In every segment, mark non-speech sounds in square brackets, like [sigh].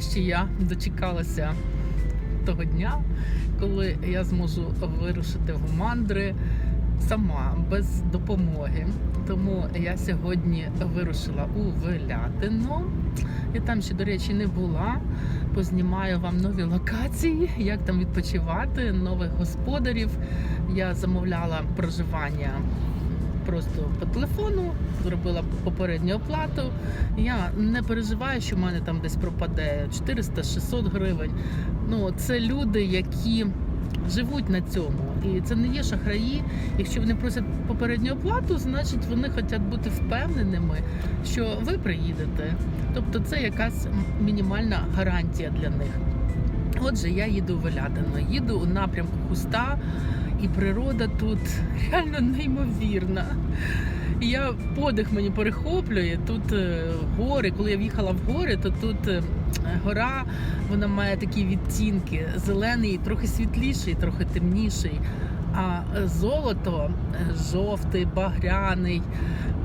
Нарешті я дочекалася того дня, коли я зможу вирушити в мандри сама без допомоги. Тому я сьогодні вирушила у Велятино. Я там ще, до речі, не була. Познімаю вам нові локації, як там відпочивати, нових господарів. Я замовляла проживання просто по телефону, зробила попередню оплату. Я не переживаю, що в мене там десь пропаде 400-600 гривень. Ну, це люди, які живуть на цьому. І це не є шахраї. Якщо вони просять попередню оплату, значить вони хочуть бути впевненими, що ви приїдете. Тобто це якась мінімальна гарантія для них. Отже, я їду у Велятино, їду у напрямку Хуста, і природа тут реально неймовірна. Я подих мені перехоплює. Тут е, гори. Коли я в'їхала в гори, то тут е, гора вона має такі відтінки: зелений, трохи світліший, трохи темніший. А золото е, жовтий, багряний,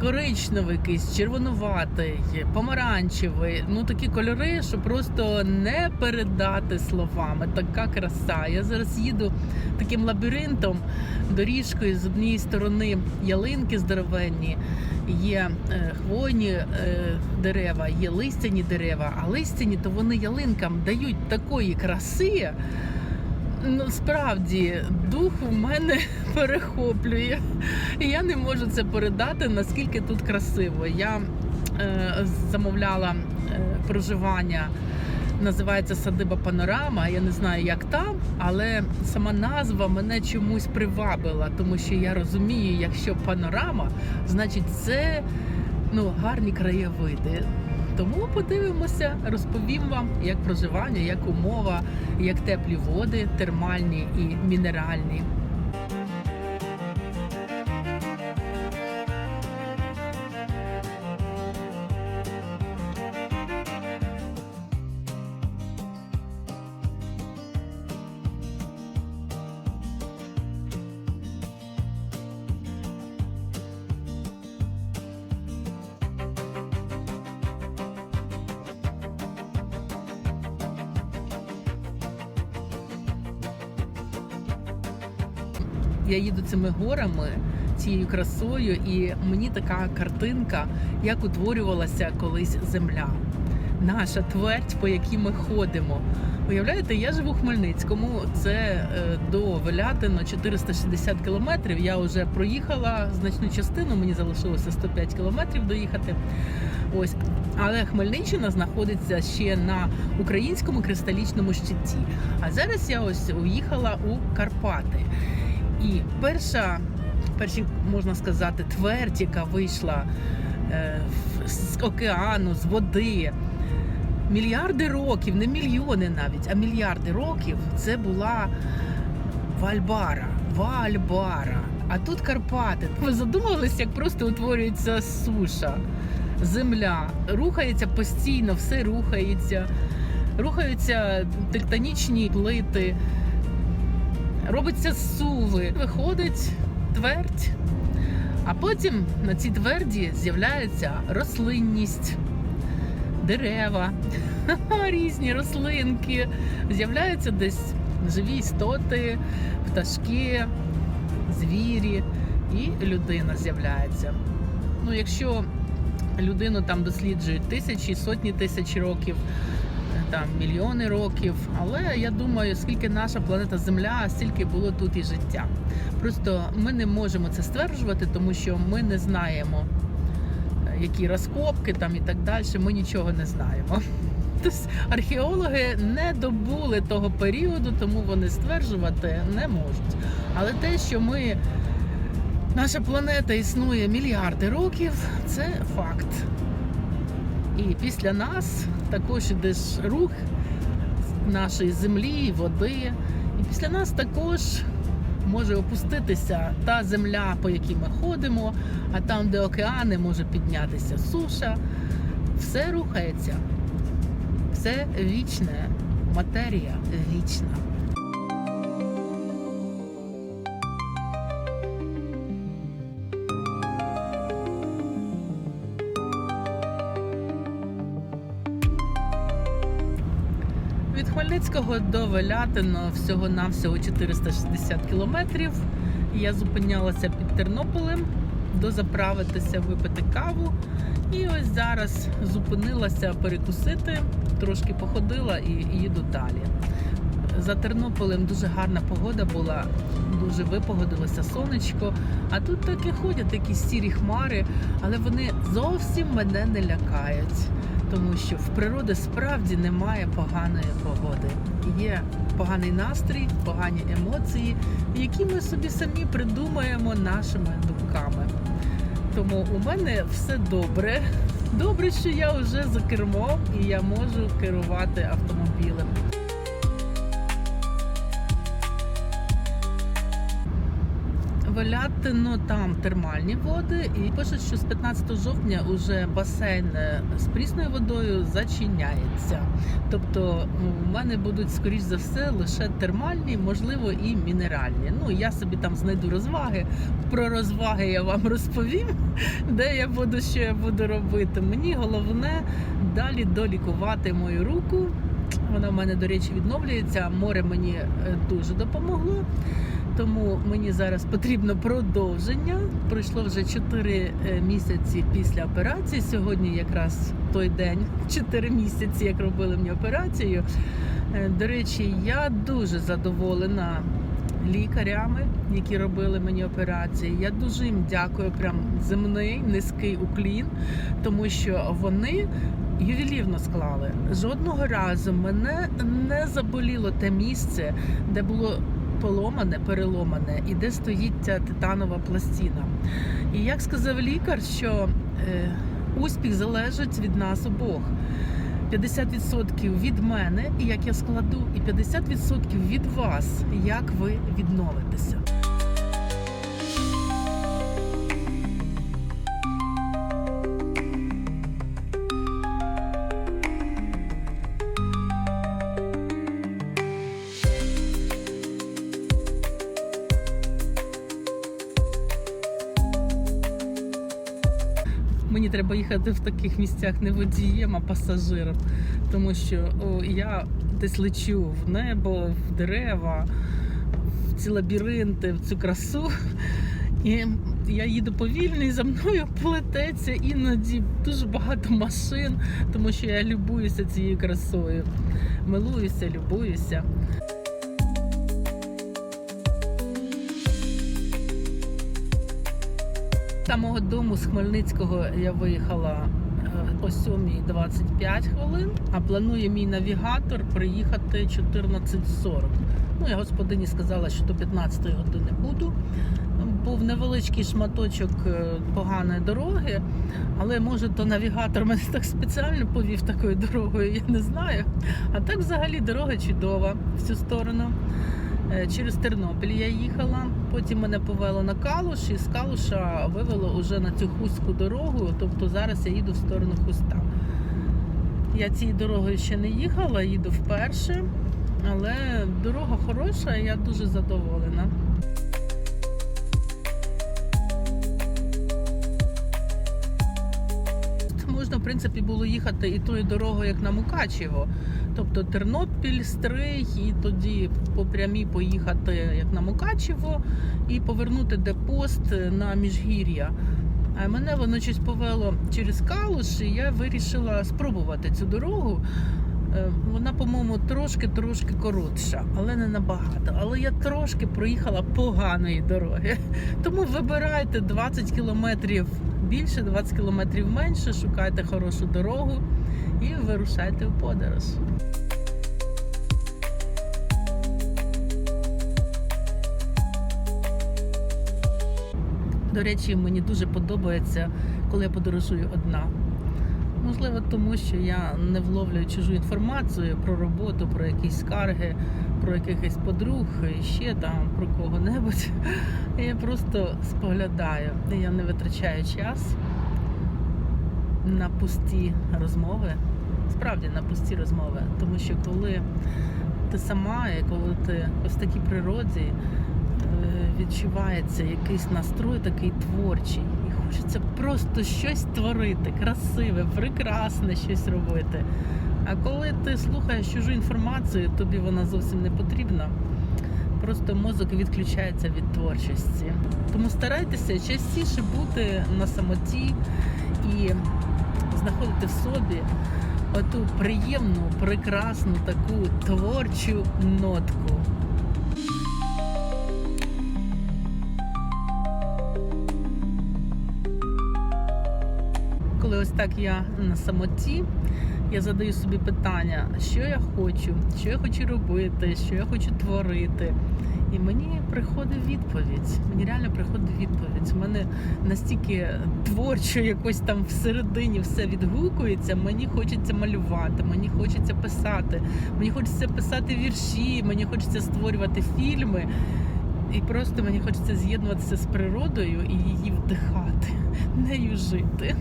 коричневий, якийсь, червонуватий, помаранчевий. Ну такі кольори, що просто не передати словами. Така краса. Я зараз їду таким лабіринтом, доріжкою з однієї сторони ялинки здоровенні, є е, хвойні е, дерева, є листяні дерева, а листяні то вони ялинкам дають такої краси. Ну, справді, дух у мене [laughs] перехоплює. І я не можу це передати, наскільки тут красиво. Я е, замовляла е, проживання, називається Садиба Панорама. Я не знаю, як там, але сама назва мене чомусь привабила, тому що я розумію, якщо панорама, значить це ну, гарні краєвиди. Тому подивимося, розповім вам, як проживання, як умова, як теплі води, термальні і мінеральні. Я їду цими горами, цією красою, і мені така картинка, як утворювалася колись земля. Наша твердь, по якій ми ходимо. Уявляєте, я живу в Хмельницькому, це е, до Велятино 460 кілометрів. Я вже проїхала значну частину, мені залишилося 105 кілометрів доїхати. Ось, але Хмельниччина знаходиться ще на українському кристалічному щиті. А зараз я ось уїхала у Карпати. І перша, перші, можна сказати, твердь, яка вийшла е, з океану, з води. Мільярди років, не мільйони навіть, а мільярди років це була Вальбара. Вальбара. А тут Карпати. Ви задумувалися, як просто утворюється суша, земля. Рухається постійно, все рухається. Рухаються тектонічні плити, робиться суви, виходить твердь. А потім на цій тверді з'являється рослинність, дерева, [laughs] різні рослинки. З'являються десь живі істоти, пташки, звірі і людина з'являється. Ну, якщо людину там досліджують тисячі, сотні тисяч років, там мільйони років. Але я думаю, скільки наша планета Земля, стільки було тут і життя. Просто ми не можемо це стверджувати, тому що ми не знаємо, е, які розкопки там і так далі. Ми нічого не знаємо. Тобто археологи не добули того періоду, тому вони стверджувати не можуть. Але те, що ми наша планета існує мільярди років, це факт. І після нас також іде рух нашої землі, води. І після нас також може опуститися та земля, по якій ми ходимо, а там, де океани, може піднятися суша. Все рухається, все вічне, матерія вічна. Хмельницького до Велятино всього-навсього 460 кілометрів. Я зупинялася під Тернополем, дозаправитися, випити каву. І ось зараз зупинилася перекусити, трошки походила і їду далі. За Тернополем дуже гарна погода була, дуже випогодилося сонечко. А тут так і ходять якісь сірі хмари, але вони зовсім мене не лякають, тому що в природі справді немає поганої погоди. Є поганий настрій, погані емоції, які ми собі самі придумаємо нашими думками. Тому у мене все добре. Добре, що я вже за кермом і я можу керувати автомобілем. Велятино там термальні води, і пишуть, що з 15 жовтня уже басейн е, з прісною водою зачиняється. Тобто у мене будуть, скоріш за все, лише термальні, можливо, і мінеральні. Ну я собі там знайду розваги. Про розваги я вам розповім, [laughs] де я буду, що я буду робити. Мені головне далі долікувати мою руку. Вона в мене, до речі, відновлюється. Море мені е, дуже допомогло. Тому мені зараз потрібно продовження. Пройшло вже 4 місяці після операції. Сьогодні якраз той день, [laughs] 4 місяці, як робили мені операцію. Е, До речі, я дуже задоволена лікарями, які робили мені операції. Я дуже їм дякую. Прям земний низький уклін, тому що вони. Ювелірно склали. Жодного разу мене не заболіло те місце, де було поломане, переломане, і де стоїть ця титанова пластина. І як сказав лікар, що е, успіх залежить від нас обох. 50% від мене, і як я складу, і 50% від вас, як ви відновитеся. Треба їхати в таких місцях не водієм, а пасажиром, тому що о, я десь лечу в небо, в дерева, в ці лабіринти, в цю красу. І я їду повільно, і за мною плететься іноді дуже багато машин, тому що я любуюся цією красою. Милуюся, любуюся. Самого дому з Хмельницького я виїхала е, о 7.25 хвилин, а планує мій навігатор приїхати 14.40. Ну, я господині сказала, що до 15 години буду. Був невеличкий шматочок е, поганої дороги, але може то навігатор мене так спеціально повів такою дорогою, я не знаю. А так взагалі дорога чудова в цю сторону. Е, Через Тернопіль я їхала, потім мене повело на Калуш, і з Калуша вивело уже на цю хустську дорогу. Тобто зараз я їду в сторону Хуста. Я цією дорогою ще не їхала, їду вперше, але дорога хороша, і я дуже задоволена. Можна, в принципі, було їхати і тою дорогою, як на Мукачево. Тобто Тернопіль, Стрий, і тоді по прямій поїхати як на Мукачево і повернути депост на міжгір'я. А мене воно щось повело через Калуш, і я вирішила спробувати цю дорогу. Е, Вона, по-моєму, трошки-трошки коротша, але не набагато. Але я трошки проїхала поганої дороги. [laughs] Тому вибирайте 20 кілометрів більше, 20 кілометрів менше, шукайте хорошу дорогу і вирушайте в подорож. До речі, мені дуже подобається, коли я подорожую одна. Можливо, тому що я не вловлюю чужу інформацію про роботу, про якісь скарги, про якихось подруг, ще там про кого-небудь. [laughs] Я просто споглядаю. Я не витрачаю час на пусті розмови. Справді на пусті розмови. Тому що коли ти сама, і коли ти ось в такій природі, е, відчувається якийсь настрой такий творчий. І хочеться просто щось творити, красиве, прекрасне щось робити. А коли ти слухаєш чужу інформацію, тобі вона зовсім не потрібна. Просто мозок відключається від творчості. Тому старайтеся частіше бути на самоті і знаходити в собі оту приємну, прекрасну таку творчу нотку. Так я на самоті, я задаю собі питання, що я хочу, що я хочу робити, що я хочу творити. І мені приходить відповідь. Мені реально приходить відповідь. У мене настільки творчо якось там всередині все відгукується. Мені хочеться малювати, мені хочеться писати, мені хочеться писати вірші, мені хочеться створювати фільми. І просто мені хочеться з'єднуватися з природою і її вдихати, нею жити.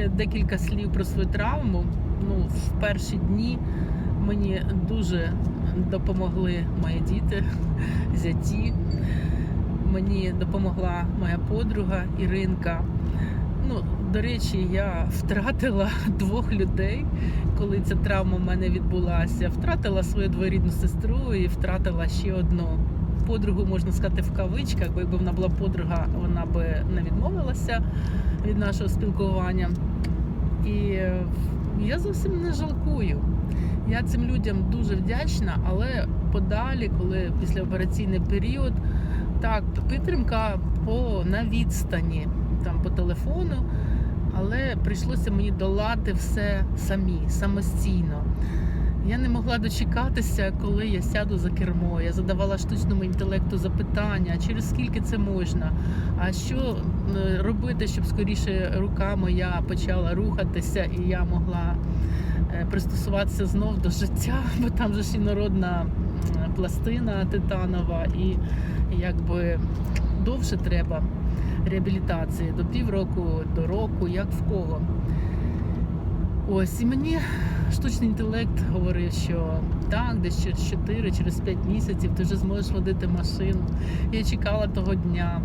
Ще декілька слів про свою травму. Ну, в перші дні мені дуже допомогли мої діти, [laughs] зяті. Мені допомогла моя подруга Іринка. Ну, до речі, я втратила [laughs] двох людей, коли ця травма в мене відбулася. Втратила свою двоюрідну сестру і втратила ще одну подругу, можна сказати, в кавичках, бо якби вона була подруга, вона би не відмовилася від нашого спілкування. І е, я зовсім не жалкую. Я цим людям дуже вдячна, але подалі, коли післяопераційний період, так, підтримка по на відстані, там по телефону, але прийшлося мені долати все самі, самостійно. Я не могла дочекатися, коли я сяду за кермо. Я задавала штучному інтелекту запитання, через скільки це можна, а що е, робити, щоб скоріше рука моя почала рухатися, і я могла е, пристосуватися знов до життя, бо там же ж інородна пластина титанова, і якби довше треба реабілітації до півроку, до року, як в кого. Ось і мені штучний інтелект говорив, що так, десь через 4, через 5 місяців ти вже зможеш водити машину. Я чекала того дня.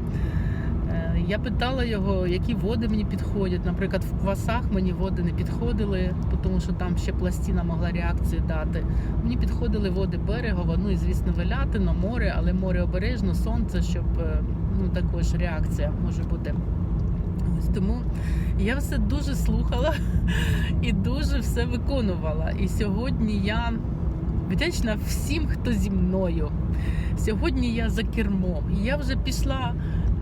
Е, Я питала його, які води мені підходять. Наприклад, в квасах мені води не підходили, тому що там ще пластина могла реакцію дати. Мені підходили води берегова, ну і звісно, велятино, море, але море обережно, сонце, щоб е, ну також реакція може бути. Ось тому я все дуже слухала і дуже все виконувала. І сьогодні я вдячна всім, хто зі мною. Сьогодні я за кермом. І Я вже пішла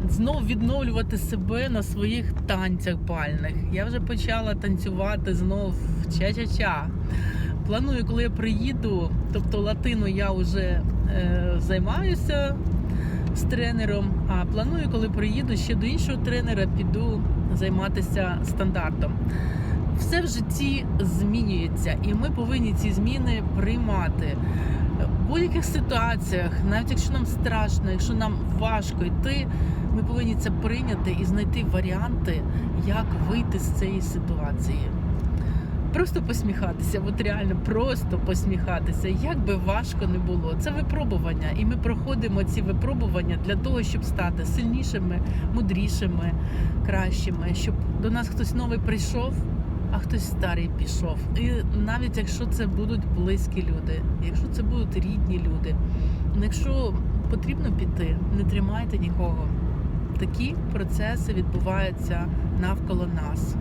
знов відновлювати себе на своїх танцях бальних. Я вже почала танцювати знов ча-ча-ча. Планую, коли я приїду, тобто латину я вже е, займаюся з тренером. А планую, коли приїду ще до іншого тренера, піду займатися стандартом. Все в житті змінюється, і ми повинні ці зміни приймати. В будь-яких ситуаціях, навіть якщо нам страшно, якщо нам важко йти, ми повинні це прийняти і знайти варіанти, як вийти з цієї ситуації. Просто посміхатися, от реально просто посміхатися, як би важко не було. Це випробування, і ми проходимо ці випробування для того, щоб стати сильнішими, мудрішими, кращими, щоб до нас хтось новий прийшов, а хтось старий пішов. І навіть якщо це будуть близькі люди, якщо це будуть рідні люди, якщо потрібно піти, не тримайте нікого. Такі процеси відбуваються навколо нас.